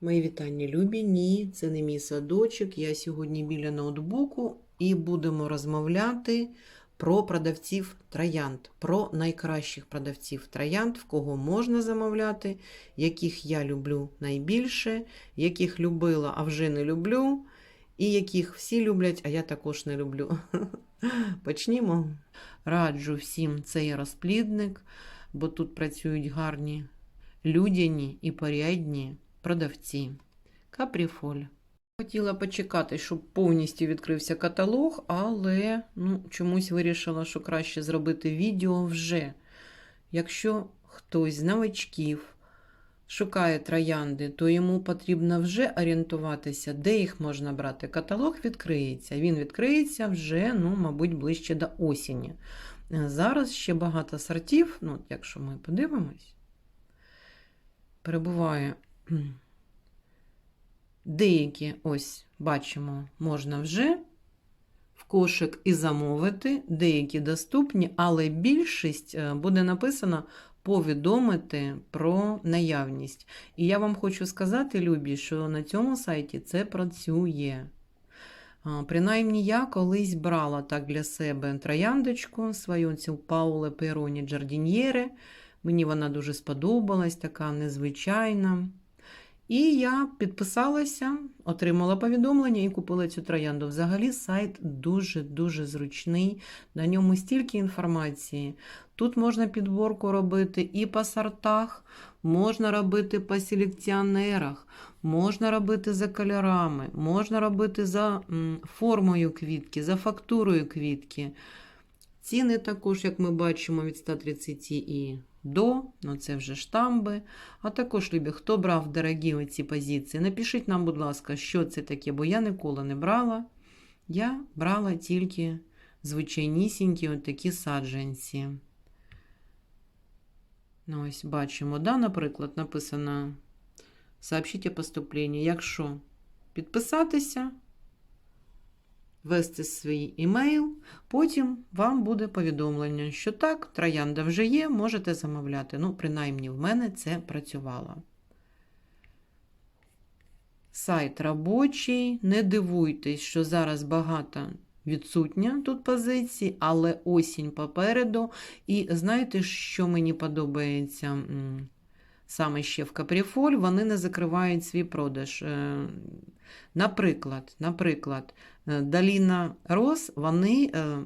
Мої вітання, любі. Ні, це не мій садочок. Я сьогодні біля ноутбуку і будемо розмовляти про продавців троянд, про найкращих продавців троянд, в кого можна замовляти, яких я люблю найбільше, яких любила, а вже не люблю, і яких всі люблять, а я також не люблю. Почнімо. Раджу всім цей розплідник, бо тут працюють гарні людяні і порядні продавці. Капріфоль. Хотіла почекати, щоб повністю відкрився каталог, але ну, чомусь вирішила, що краще зробити відео вже. Якщо хтось з новачків шукає троянди, то йому потрібно вже орієнтуватися, де їх можна брати. Каталог відкриється. Він відкриється вже, ну, мабуть, ближче до осені. Зараз ще багато сортів, ну, якщо ми подивимось, перебуває. Деякі, ось, бачимо, можна вже в кошик і замовити, деякі доступні, але більшість е, буде написано повідомити про наявність. І я вам хочу сказати, любі, що на цьому сайті це працює. Принаймні, я колись брала так для себе трояндочку свою цю Пауле Пероні Джардіньєре. Мені вона дуже сподобалась, така незвичайна. І я підписалася, отримала повідомлення і купила цю троянду. Взагалі сайт дуже-дуже зручний. На ньому стільки інформації. Тут можна підборку робити і по сортах, можна робити по селекціонерах, можна робити за кольорами, можна робити за формою квітки, за фактурою квітки. Ціни також, як ми бачимо, від 130 і до, ну це вже штамби. А також, любі, хто брав дорогі оці позиції, напишіть нам, будь ласка, що це таке, бо я ніколи не брала. Я брала тільки звичайнісінькі от такі саджанці. Ну, ось бачимо, да, наприклад, написано сообщіть о поступленні. Якщо підписатися, ввести свій імейл, потім вам буде повідомлення, що так, троянда вже є, можете замовляти. Ну, принаймні, в мене це працювало. Сайт робочий. Не дивуйтесь, що зараз багато відсутня тут позицій, але осінь попереду. І знаєте, що мені подобається? Саме ще в Капріфоль вони не закривають свій продаж. Е, Наприклад, наприклад, е, Даліна Рос вони е,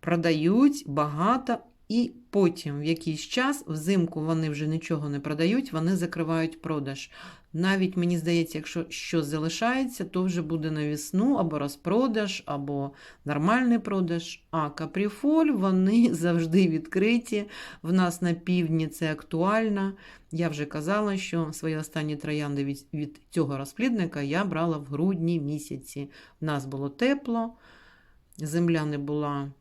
продають багато, і потім в якийсь час, взимку вони вже нічого не продають, вони закривають продаж. Навіть мені здається, якщо щось залишається, то вже буде на весну або розпродаж, або нормальний продаж. А капріфоль вони завжди відкриті. В нас на півдні це актуально. Я вже казала, що свої останні троянди від, від цього розплідника я брала в грудні місяці. В нас було тепло, земля не була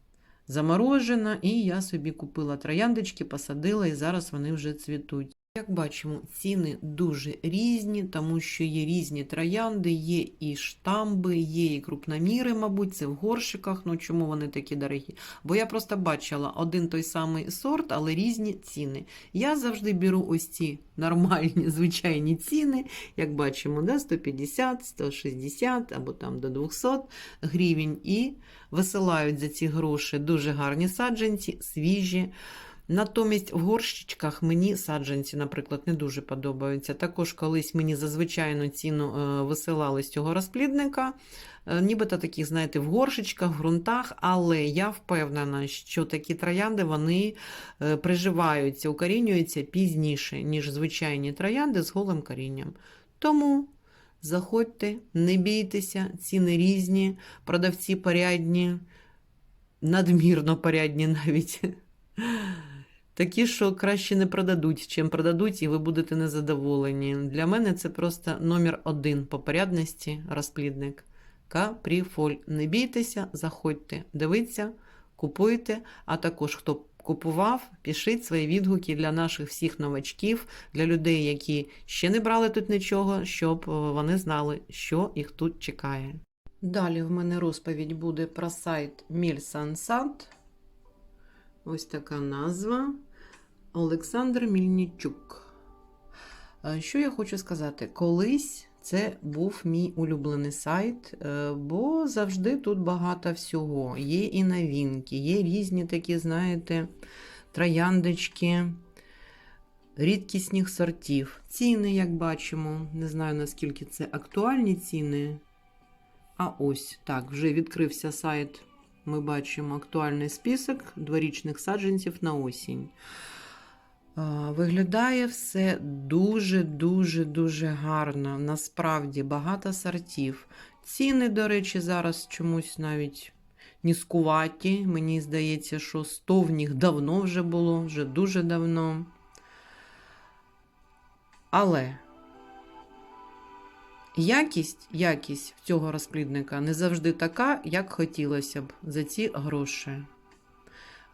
заморожена, і я собі купила трояндочки, посадила, і зараз вони вже цвітуть. Як бачимо, ціни дуже різні, тому що є різні троянди, є і штамби, є і крупноміри, мабуть, це в горшиках. Ну чому вони такі дорогі? Бо я просто бачила один той самий сорт, але різні ціни. Я завжди беру ось ці нормальні звичайні ціни, як бачимо, да, 150, 160 або там до 200 гривень, і висилають за ці гроші дуже гарні саджанці, свіжі. Натомість в горщичках мені саджанці, наприклад, не дуже подобаються. Також колись мені за звичайну ціну е, висилали з цього розплідника, е, нібито таких, знаєте, в горшичках, в ґрунтах, але я впевнена, що такі троянди вони е, приживаються, укорінюються пізніше, ніж звичайні троянди з голим корінням. Тому заходьте, не бійтеся, ціни різні, продавці порядні, надмірно порядні навіть. Такі, що краще не продадуть, чим продадуть, і ви будете незадоволені. Для мене це просто номер один по порядності розплідник. Капріфоль. Не бійтеся, заходьте, дивіться, купуйте, а також хто купував, пишіть свої відгуки для наших всіх новачків, для людей, які ще не брали тут нічого, щоб вони знали, що їх тут чекає. Далі в мене розповідь буде про сайт Мільсансад. Ось така назва. Олександр Мільнічук. Е, Що я хочу сказати? Колись це був мій улюблений сайт, е, бо завжди тут багато всього. Є і новинки, є різні такі, знаєте, трояндочки рідкісних сортів. Ціни, як бачимо, не знаю наскільки це актуальні ціни. А ось так, вже відкрився сайт. Ми бачимо актуальний список дворічних саджанців на осінь. Виглядає все дуже-дуже дуже гарно. Насправді багато сортів. Ціни, до речі, зараз чомусь навіть низькуваті. Мені здається, що 100 в них давно вже було, вже дуже давно. Але якість, якість цього розплідника не завжди така, як хотілося б за ці гроші.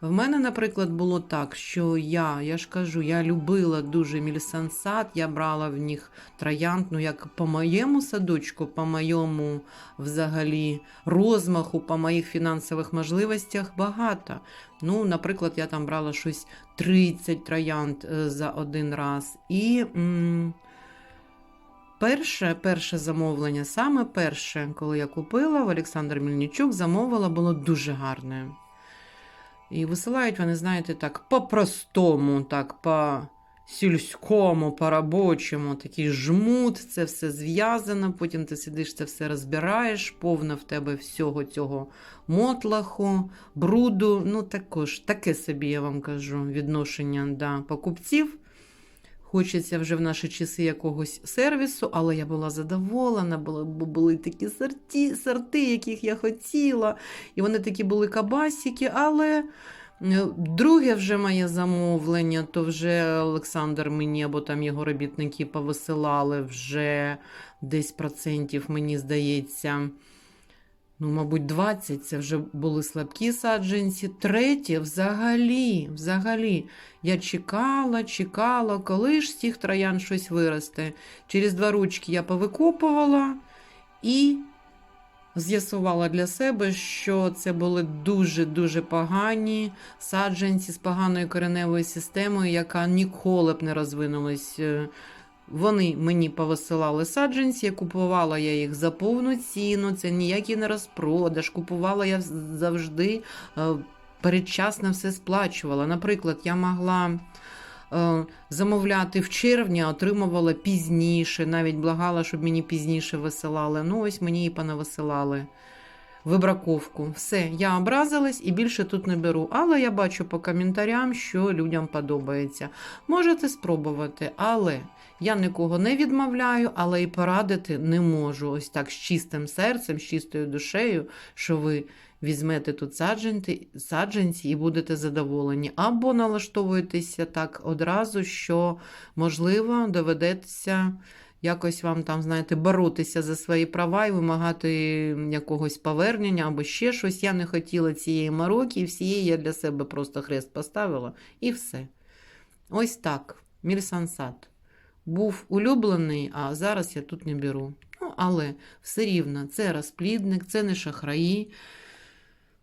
В мене, наприклад, було так, що я, я ж кажу, я любила дуже мільсансат, я брала в них троянд, ну як по моєму садочку, по моєму взагалі розмаху, по моїх фінансових можливостях багато. Ну, наприклад, я там брала щось 30 троянд е, за один раз. І м, перше, перше замовлення, саме перше, коли я купила в Олександр Мільничук, замовила, було дуже гарне. І висилають вони, знаєте, так, по-простому, так, по сільському, по-робочому, такий жмут, це все зв'язано, потім ти сидиш, це все розбираєш, повно в тебе всього цього мотлаху, бруду. Ну, також таке собі, я вам кажу, відношення до покупців. Хочеться вже в наші часи якогось сервісу, але я була задоволена, бо були такі сорти, сорти, яких я хотіла. І вони такі були кабасики, але е, друге вже моє замовлення, то вже Олександр мені або там його робітники повисилали вже десь процентів, мені здається. Ну, мабуть, 20 це вже були слабкі саджанці. Третє, взагалі, взагалі, я чекала, чекала, коли ж з цих троян щось виросте. Через два ручки я повикопувала і з'ясувала для себе, що це були дуже-дуже погані саджанці з поганою кореневою системою, яка ніколи б не розвинулась. Вони мені повисилали саджанці, купувала я їх за повну ціну, це ніякий не розпродаж. Купувала я завжди е, передчасно все сплачувала. Наприклад, я могла е, замовляти в червні, отримувала пізніше, навіть благала, щоб мені пізніше висилали. Ну, ось мені і понависилали вибраковку. Все, я образилась і більше тут не беру. Але я бачу по коментарям, що людям подобається. Можете спробувати, але я нікого не відмовляю, але і порадити не можу. Ось так з чистим серцем, з чистою душею, що ви візьмете тут саджанці, саджанці і будете задоволені. Або налаштовуєтеся так одразу, що, можливо, доведеться якось вам там, знаєте, боротися за свої права і вимагати якогось повернення або ще щось. Я не хотіла цієї мороки, і всієї я для себе просто хрест поставила і все. Ось так, Мільсансат. Був улюблений, а зараз я тут не беру. Ну, але все рівно, це розплідник, це не шахраї.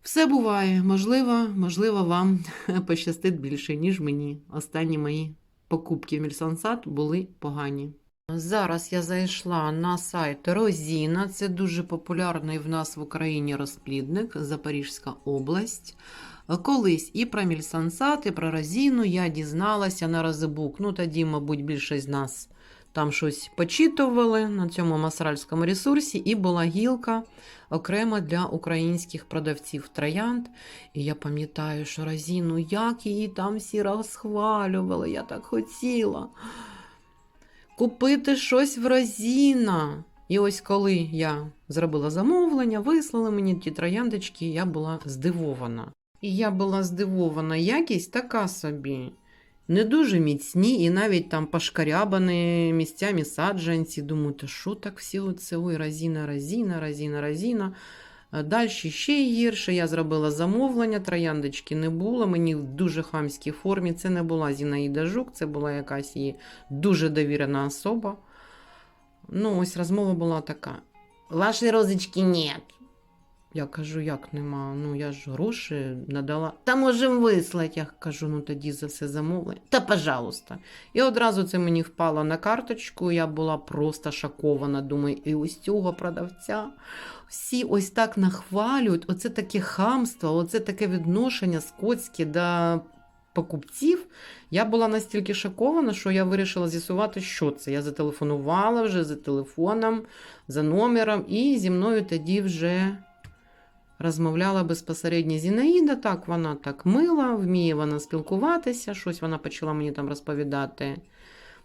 Все буває, можливо, можливо, вам пощастить більше, ніж мені. Останні мої покупки в Мільсансат були погані. Зараз я зайшла на сайт Розіна. Це дуже популярний в нас в Україні розплідник, Запорізька область. Колись і про Мільсансат, і про Розіну я дізналася на Розебук. Ну, тоді, мабуть, більшість з нас там щось почитували на цьому масральському ресурсі, і була гілка окремо для українських продавців троянд. І я пам'ятаю, що Розіну, як її там всі розхвалювали, я так хотіла купити щось в Розіна. І ось коли я зробила замовлення, вислали мені ті трояндочки, я була здивована. І я була здивована, якість така собі. Не дуже міцні і навіть там пошкарябані місцями саджанці. Думаю, що так всі оце? Ой, разіна, разіна, разіна, разіна. Далі ще гірше. Я зробила замовлення, трояндочки не було. Мені в дуже хамській формі. Це не була Зінаїда Жук, це була якась її дуже довірена особа. Ну, ось розмова була така: Вашої розочки нет. Я кажу, як нема? Ну я ж гроші надала. Та можемо вислати. Я кажу, ну тоді за все замовлення. Та пожалуйста. І одразу це мені впало на карточку. Я була просто шокована. Думаю, і ось цього продавця. Всі ось так нахвалюють. Оце таке хамство, оце таке відношення скотське до покупців. Я була настільки шокована, що я вирішила з'ясувати, що це. Я зателефонувала вже за телефоном, за номером, і зі мною тоді вже розмовляла безпосередньо Зінаїда. Так, вона так мила, вміє вона спілкуватися, щось вона почала мені там розповідати.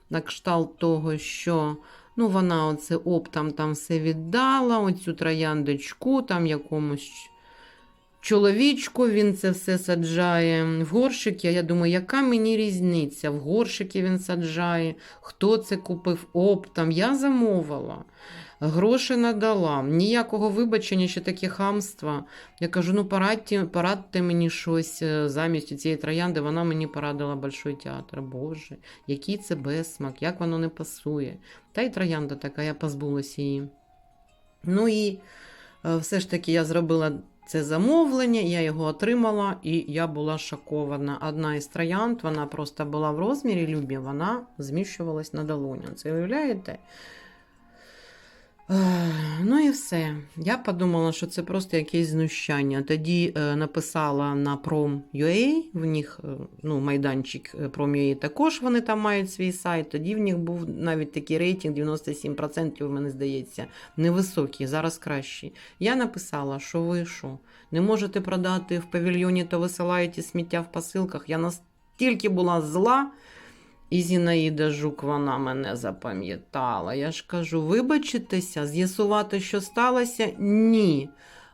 На кшталт того, що ну, вона оце оптом там все віддала, оцю трояндочку, там якомусь чоловічку він це все саджає. В горщики, я думаю, яка мені різниця? В горщики він саджає, хто це купив оптом, я замовила. Гроші надала, ніякого вибачення, ще таке хамство. Я кажу: ну порадьте, порадьте мені щось е, замість цієї троянди. Вона мені порадила Большой театр. Боже, який це безсмак, як воно не пасує. Та й троянда така, я позбулася її. Ну і е, все ж таки я зробила це замовлення, я його отримала, і я була шокована. Одна із троянд, вона просто була в розмірі любі, вона зміщувалась на долоню. Це уявляєте? Ну і все. Я подумала, що це просто якесь знущання. Тоді е, написала на Prom.ua, в них е, ну, майданчик е, Prom.ua також вони там мають свій сайт. Тоді в них був навіть такий рейтинг 97%, мені здається, невисокий, зараз кращий. Я написала, що ви що, не можете продати в павільйоні, то висилаєте сміття в посилках. Я настільки була зла. І Зінаїда Жук, вона мене запам'ятала. Я ж кажу, вибачитися, з'ясувати, що сталося? Ні.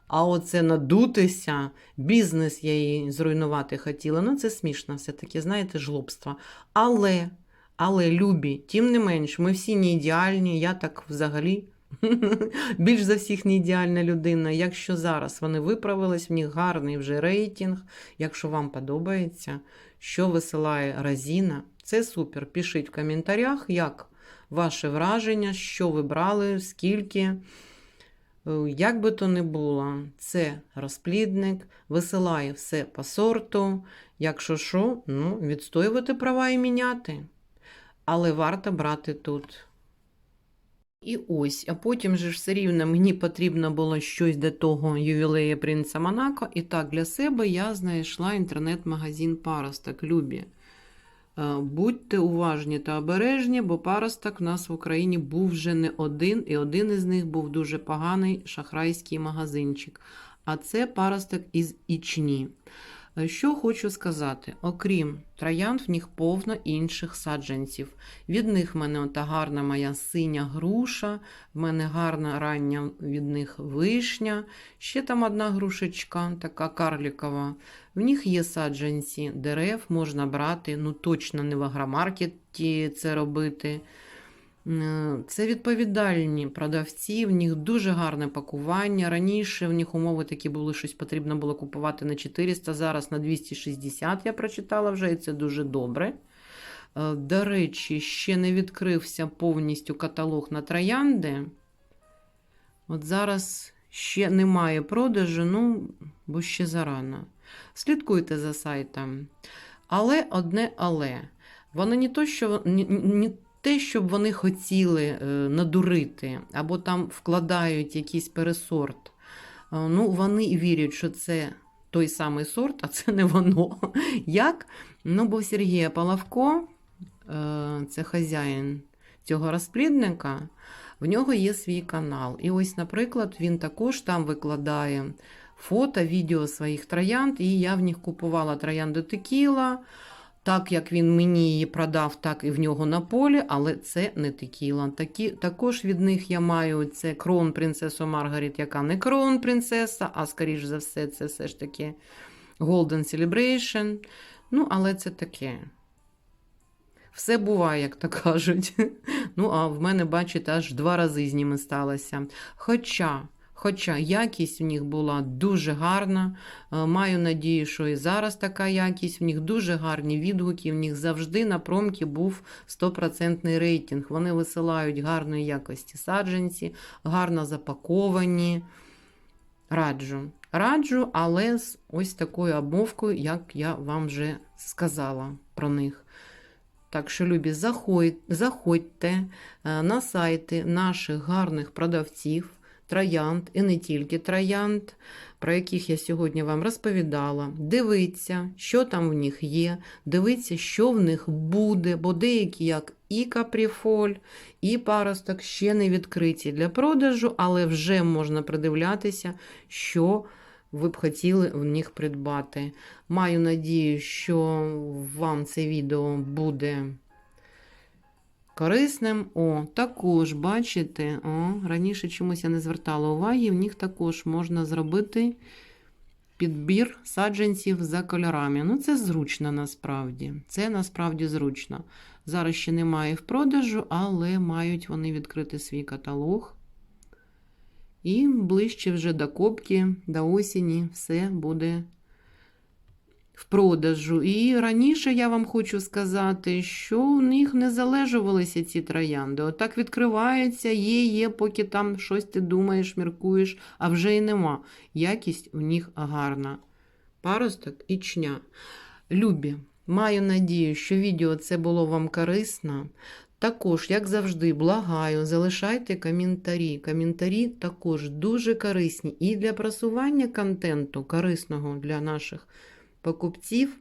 А оце надутися, бізнес я її зруйнувати хотіла. Ну, це смішно, все-таки, знаєте, жлобство. Але, але, любі, тим не менш, ми всі не ідеальні, я так взагалі. Більш за всіх не ідеальна людина. Якщо зараз вони виправились, в них гарний вже рейтинг. Якщо вам подобається, що висилає Разіна, це супер. Пишіть в коментарях, як ваше враження, що ви брали, скільки. Е, Як би то не було, це розплідник, висилає все по сорту. Якщо що, ну, відстоювати права і міняти. Але варто брати тут. І ось, а потім же ж все рівно мені потрібно було щось до того ювілея принца Монако. І так, для себе я знайшла інтернет-магазин Паросток. Любі. Е, Будьте уважні та обережні, бо паросток в нас в Україні був вже не один, і один із них був дуже поганий шахрайський магазинчик. А це паросток із Ічні. Що хочу сказати, окрім троянд, в них повно інших саджанців. Від них в мене ота гарна моя синя груша, в мене гарна рання від них вишня. Ще там одна грушечка, така карлікова. В них є саджанці дерев, можна брати, ну точно не в агромаркеті це робити. Е, Це відповідальні продавці, в них дуже гарне пакування. Раніше в них умови такі були, щось потрібно було купувати на 400, зараз на 260 я прочитала вже, і це дуже добре. Е, До речі, ще не відкрився повністю каталог на троянди. От зараз ще немає продажу, ну, бо ще зарано. Слідкуйте за сайтом. Але одне але. Вони не то, що не, не те, щоб вони хотіли е, надурити, або там вкладають якийсь пересорт. Е, Ну, вони вірять, що це той самий сорт, а це не воно. Як? Ну, бо Сергія Палавко, е, це хазяїн цього розплідника, в нього є свій канал. І ось, наприклад, він також там викладає фото, відео своїх троянд, і я в них купувала троянду текіла. Так як він мені її продав, так і в нього на полі, але це не текіла. Такі, також від них я маю це крон принцесу Маргарет, яка не крон принцеса, а скоріш за все, це все ж таки Golden Celebration. Ну, але це таке. Все буває, як то кажуть. Ну, а в мене, бачите, аж два рази з ними сталося. Хоча. Хоча якість в них була дуже гарна. Е, Маю надію, що і зараз така якість. В них дуже гарні відгуки. В них завжди на промки був 100% рейтинг. Вони висилають гарної якості саджанці, гарно запаковані, Раджу. Раджу, але з ось такою обмовкою, як я вам вже сказала про них. Так що, любі, заходь, заходьте е, на сайти наших гарних продавців, троянд і не тільки троянд, про яких я сьогодні вам розповідала. Дивіться, що там в них є, дивіться, що в них буде, бо деякі, як і капріфоль, і паросток ще не відкриті для продажу, але вже можна придивлятися, що ви б хотіли в них придбати. Маю надію, що вам це відео буде корисним. О, також, бачите, о, раніше чомусь я не звертала уваги, в них також можна зробити підбір саджанців за кольорами. Ну, це зручно насправді. Це насправді зручно. Зараз ще немає в продажу, але мають вони відкрити свій каталог. І ближче вже до копки, до осені все буде в продажу. І раніше я вам хочу сказати, що у них не залежувалися ці троянди. Отак відкривається, є, є, поки там щось ти думаєш, міркуєш, а вже і нема. Якість у них гарна. Паросток і чня. Любі, маю надію, що відео це було вам корисно. Також, як завжди, благаю, залишайте коментарі. Коментарі також дуже корисні і для просування контенту, корисного для наших покупців.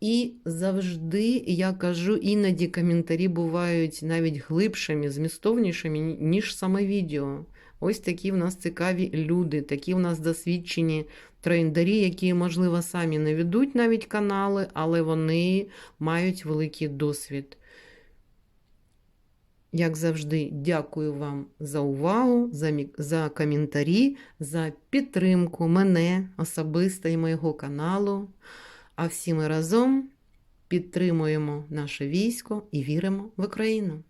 І завжди, я кажу, іноді коментарі бувають навіть глибшими, змістовнішими, ніж саме відео. Ось такі в нас цікаві люди, такі в нас досвідчені трендарі, які, можливо, самі не ведуть навіть канали, але вони мають великий досвід. Як завжди, дякую вам за увагу, за, за коментарі, за підтримку мене особисто і моєго каналу. А всі ми разом підтримуємо наше військо і віримо в Україну.